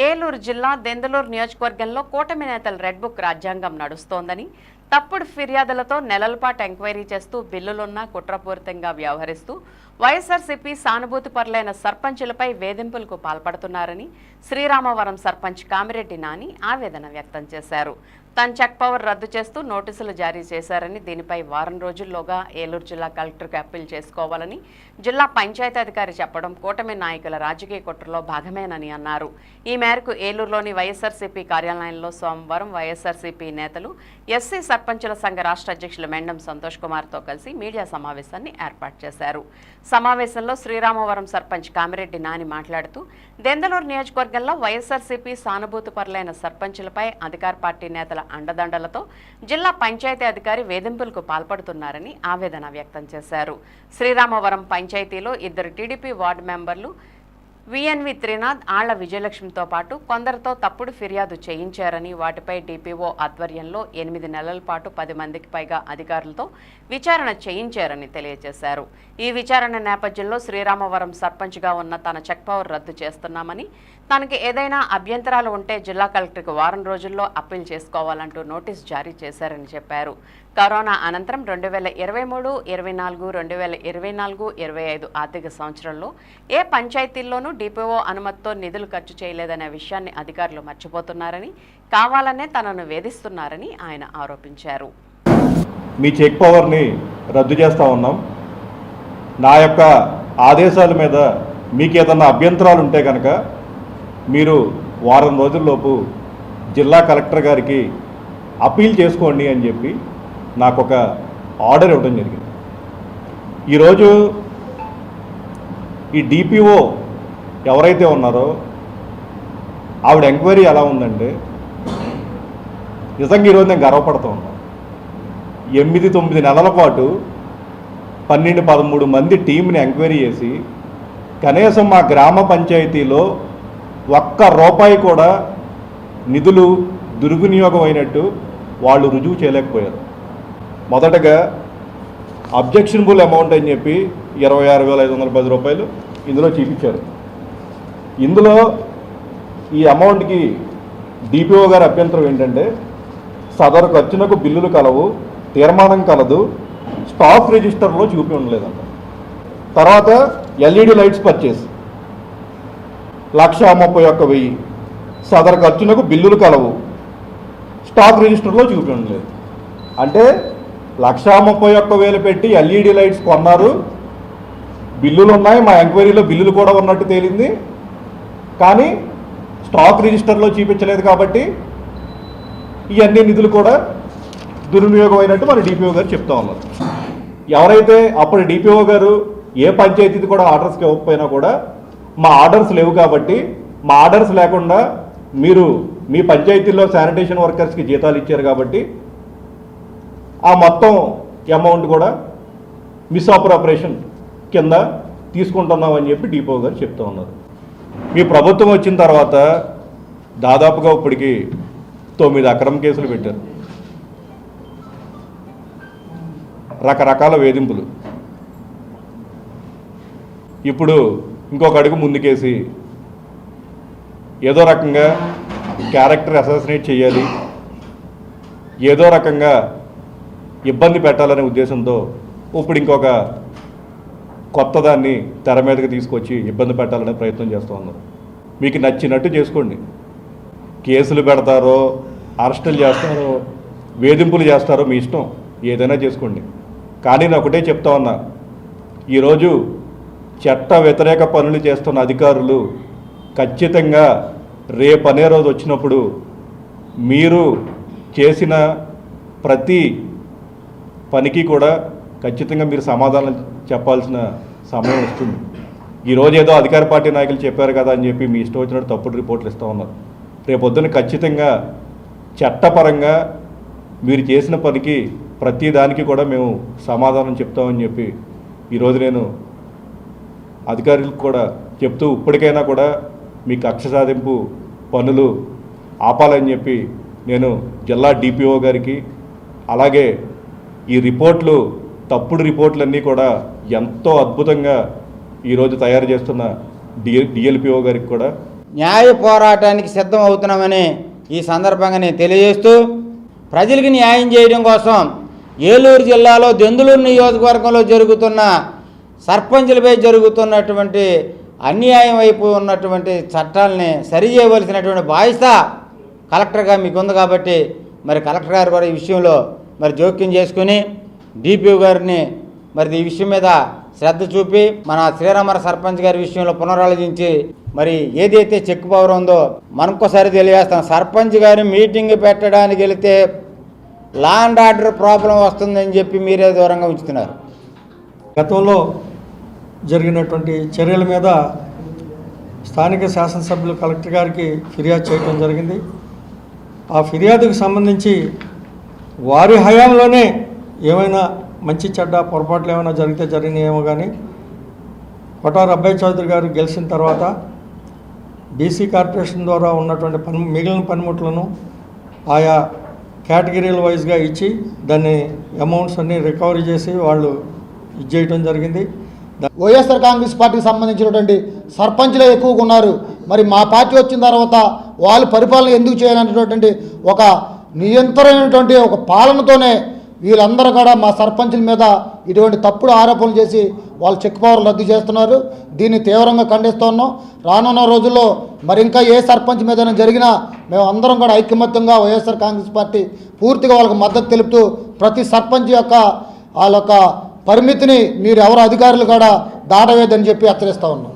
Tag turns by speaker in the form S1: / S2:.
S1: ఏలూరు జిల్లా దెందలూరు నియోజకవర్గంలో కూటమి నేతల రెడ్ బుక్ రాజ్యాంగం నడుస్తోందని తప్పుడు ఫిర్యాదులతో నెలల పాటు ఎంక్వైరీ చేస్తూ బిల్లులున్నా కుట్రపూరితంగా వ్యవహరిస్తూ వైఎస్ఆర్సీపీ సానుభూతిపరులైన సర్పంచులపై వేధింపులకు పాల్పడుతున్నారని శ్రీరామవరం సర్పంచ్ కామిరెడ్డి నాని ఆవేదన వ్యక్తం చేశారు. తన చెక్ పవర్ రద్దు చేస్తూ నోటీసులు జారీ చేశారని దీనిపై వారం రోజుల్లోగా ఏలూరు జిల్లా కలెక్టర్కి అప్పీల్ చేసుకోవాలని జిల్లా పంచాయతీ అధికారి చెప్పడం కూటమి నాయకుల రాజకీయ కుట్రలో భాగమేనని అన్నారు. ఈ మేరకు ఏలూరులోని వైఎస్ఆర్సీపీ కార్యాలయంలో సోమవారం వైఎస్ఆర్సీపీ నేతలు ఎస్సీ సర్పంచుల సంఘ రాష్ట్ర అధ్యక్షులు మెండం సంతోష్ కుమార్తో కలిసి మీడియా సమావేశాన్ని ఏర్పాటు చేశారు. సమావేశంలో శ్రీరామవరం సర్పంచ్ కామిరెడ్డి నాని మాట్లాడుతూ దెందలూరు నియోజకవర్గంలో వైఎస్ఆర్సీపీ సానుభూతిపరులైన సర్పంచులపై అధికార పార్టీ నేతల అండదండలతో జిల్లా పంచాయతీ అధికారి వేధింపులకు పాల్పడుతున్నారని ఆవేదన వ్యక్తం చేశారు. శ్రీరామవరం పంచాయతీలో ఇద్దరు టీడీపీ వార్డు మెంబర్లు విఎన్వి త్రినాథ్ ఆళ్ళ విజయలక్ష్మితో పాటు కొందరితో తప్పుడు ఫిర్యాదు చేయించారని వాటిపై డిపిఓ ఆధ్వర్యంలో ఎనిమిది నెలల పాటు పది మందికి పైగా అధికారులతో విచారణ చేయించారని తెలియజేశారు. ఈ విచారణ నేపథ్యంలో శ్రీరామవరం సర్పంచ్గా ఉన్న తన చెక్ పవర్ రద్దు చేస్తున్నామని తనకి ఏదైనా అభ్యంతరాలు ఉంటే జిల్లా కలెక్టర్కి వారం రోజుల్లో అప్పీల్ చేసుకోవాలంటూ నోటీస్ జారీ చేశారని చెప్పారు. కరోనా అనంతరం రెండు వేల ఇరవై మూడు ఇరవై నాలుగు రెండు వేల ఇరవై నాలుగు ఇరవై ఐదు ఆర్థిక సంవత్సరంలో ఏ పంచాయతీల్లోనూ డిపిఓ అనుమతితో నిధులు ఖర్చు చేయలేదనే విషయాన్ని అధికారులు మర్చిపోతున్నారని కావాలనే తనను వేధిస్తున్నారని ఆయన ఆరోపించారు.
S2: మీ చెక్ పవర్ని రద్దు చేస్తూ ఉన్నాం. నా యొక్క ఆదేశాల మీద మీకు ఏదన్నా అభ్యంతరాలు ఉంటే కనుక మీరు వారం రోజుల్లోపు జిల్లా కలెక్టర్ గారికి అప్పీల్ చేసుకోండి అని చెప్పి నాకు ఒక ఆర్డర్ ఇవ్వడం జరిగింది. ఈరోజు ఈ డిపిఓ ఎవరైతే ఉన్నారో ఆవిడ ఎంక్వైరీ ఎలా ఉందంటే నిజంగా ఈరోజు నేను గర్వపడుతూ ఉన్నాను ఎనిమిది తొమ్మిది నెలల పాటు పన్నెండు పదమూడు మంది టీంని ఎంక్వైరీ చేసి కనీసం మా గ్రామ పంచాయతీలో ఒక్క రూపాయి కూడా నిధులు దుర్వినియోగం అయినట్టు వాళ్ళు రుజువు చేయలేకపోయారు. మొదటగా అబ్జెక్షనబుల్ అమౌంట్ అని చెప్పి ఇరవై ఆరు వేల ఐదు వందల పది రూపాయలు ఇందులో చూపించారు. ఇందులో ఈ అమౌంట్కి డిపిఓ గారి అభ్యంతరం ఏంటంటే సదరు ఖర్చునకు బిల్లులు కలవు తీర్మానం కలదు స్టాక్ రిజిస్టర్లో చూపి ఉండలేదంట. తర్వాత ఎల్ఈడి లైట్స్ పర్చేస్. లక్ష ముప్పై ఒక్క వెయ్యి. సదరు ఖర్చులకు బిల్లులు కలవు. స్టాక్ రిజిస్టర్లో చూపించడం లేదు. అంటే లక్షా ముప్పై ఒక్క వేలు పెట్టి ఎల్ఈడి లైట్స్ కొన్నారు. బిల్లులు ఉన్నాయి. మా ఎంక్వైరీలో బిల్లులు కూడా ఉన్నట్టు తేలింది. కానీ స్టాక్ రిజిస్టర్లో చూపించలేదు కాబట్టి ఇవన్నీ నిధులు కూడా దుర్వినియోగం అయినట్టు మన డిపిఓ గారు చెప్తా ఉన్నారు. ఎవరైతే అప్పుడు డిపిఓ గారు ఏ పంచాయతీది కూడా ఆర్డర్స్కి ఇవ్వకపోయినా కూడా మా ఆర్డర్స్ లేవు కాబట్టి మా ఆర్డర్స్ లేకుండా మీరు మీ పంచాయతీల్లో శానిటేషన్ వర్కర్స్కి జీతాలు ఇచ్చారు కాబట్టి ఆ మొత్తం అమౌంట్ కూడా మిస్ ఆపరేషన్ కింద తీసుకుంటున్నామని చెప్పి డిపో గారు చెప్తూ ఉన్నారు. మీ ప్రభుత్వం వచ్చిన తర్వాత దాదాపుగా ఇప్పటికి తొమ్మిది అక్రమ కేసులు పెట్టారు. రకరకాల వేధింపులు. ఇప్పుడు ఇంకొక అడుగు ముందుకేసి. ఏదో రకంగా క్యారెక్టర్ అసాసినేట్ చేయాలి. ఏదో రకంగా ఇబ్బంది పెట్టాలనే ఉద్దేశంతో ఇప్పుడు ఇంకొక కొత్త దాన్ని తెర మీదకి తీసుకొచ్చి ఇబ్బంది పెట్టాలనే ప్రయత్నం చేస్తూ ఉన్నారు మీకు నచ్చినట్టు చేసుకోండి. కేసులు పెడతారో అరెస్టులు చేస్తారో వేధింపులు చేస్తారో మీ ఇష్టం. ఏదైనా చేసుకోండి. కానీ నేను ఒకటే చెప్తా ఉన్నా. ఈరోజు చట్ట వ్యతిరేక పనులు చేస్తున్న అధికారులు ఖచ్చితంగా రేపనే రోజు వచ్చినప్పుడు మీరు చేసిన ప్రతి పనికి కూడా ఖచ్చితంగా మీరు సమాధానం చెప్పాల్సిన సమయం వస్తుంది. ఈరోజు ఏదో అధికార పార్టీ నాయకులు చెప్పారు కదా అని చెప్పి మీ ఇష్టం వచ్చినట్టు తప్పుడు రిపోర్ట్లు ఇస్తూ ఉన్నారు. రేపొద్దున ఖచ్చితంగా చట్టపరంగా మీరు చేసిన పనికి ప్రతి దానికి కూడా మేము సమాధానం చెప్తామని చెప్పి ఈరోజు నేను అధికారులకు కూడా చెప్తూ ఇప్పటికైనా కూడా మీ కక్ష సాధింపు పనులు ఆపాలని చెప్పి నేను జిల్లా డిపిఓ గారికి అలాగే ఈ రిపోర్ట్లు తప్పుడు రిపోర్ట్లన్నీ కూడా ఎంతో అద్భుతంగా ఈరోజు తయారు చేస్తున్న డి డిఎల్పిఓ గారికి కూడా.
S3: న్యాయ పోరాటానికి సిద్ధం అవుతున్నామని ఈ సందర్భంగా నేను తెలియజేస్తూ ప్రజలకి న్యాయం చేయడం కోసం ఏలూరు జిల్లాలో దెందులూరు నియోజకవర్గంలో జరుగుతున్న సర్పంచులపై జరుగుతున్నటువంటి అన్యాయం వైపు ఉన్నటువంటి చట్టాలని సరిచేయవలసినటువంటి బాధ్యత కలెక్టర్గా మీకుంది కాబట్టి మరి కలెక్టర్ గారు కూడా ఈ విషయంలో మరి జోక్యం చేసుకుని డిపిఓ గారిని మరి ఈ విషయం మీద శ్రద్ధ చూపి మన శ్రీరామర సర్పంచ్ గారి విషయంలో పునరాలోచించి మరి ఏదైతే చెక్ పవర్ ఉందో మనకొకసారి తెలియజేస్తాం. సర్పంచ్ గారు మీటింగ్ పెట్టడానికి వెళితే లా అండ్ ఆర్డర్ ప్రాబ్లం వస్తుందని చెప్పి మీరే దూరంగా ఉంచుతున్నారు.
S4: గతంలో జరిగినటువంటి చర్యల మీద స్థానిక శాసనసభ్యులు కలెక్టర్ గారికి ఫిర్యాదు చేయడం జరిగింది. ఆ ఫిర్యాదుకు సంబంధించి వారి హయాంలోనే ఏమైనా మంచి చెడ్డ పొరపాట్లు ఏమైనా జరిగితే జరిగినాయేమో కానీ కొటారు అబ్బాయి చౌదరి గారు గెలిచిన తర్వాత బీసీ కార్పొరేషన్ ద్వారా ఉన్నటువంటి పని మిగిలిన పనిముట్లను ఆయా కేటగిరీల వైజ్గా ఇచ్చి దాన్ని అమౌంట్స్ అన్నీ రికవరీ చేసి వాళ్ళు ఇది జరిగింది.
S5: వైఎస్ఆర్ కాంగ్రెస్ పార్టీకి సంబంధించినటువంటి సర్పంచ్లే ఎక్కువగా ఉన్నారు. మరి మా పార్టీ వచ్చిన తర్వాత వాళ్ళు పరిపాలన ఎందుకు చేయాలనేటటువంటి ఒక నియంత్రణమైనటువంటి ఒక పాలనతోనే వీళ్ళందరూ కూడా మా సర్పంచుల మీద ఇటువంటి తప్పుడు ఆరోపణలు చేసి వాళ్ళు చెక్ పవర్ రద్దు చేస్తున్నారు. దీన్ని తీవ్రంగా ఖండిస్తున్నాం రానున్న రోజుల్లో మరి ఇంకా ఏ సర్పంచ్ మీద జరిగినా మేము అందరం కూడా ఐకమత్యంగా వైఎస్ఆర్ కాంగ్రెస్ పార్టీ పూర్తిగా వాళ్ళకి మద్దతు తెలుపుతూ ప్రతి సర్పంచ్ యొక్క వాళ్ళ యొక్క పరిమితిని మీరు ఎవరు అధికారులు కూడా దాటవేదని చెప్పి హెచ్చరిస్తూ ఉన్నాం.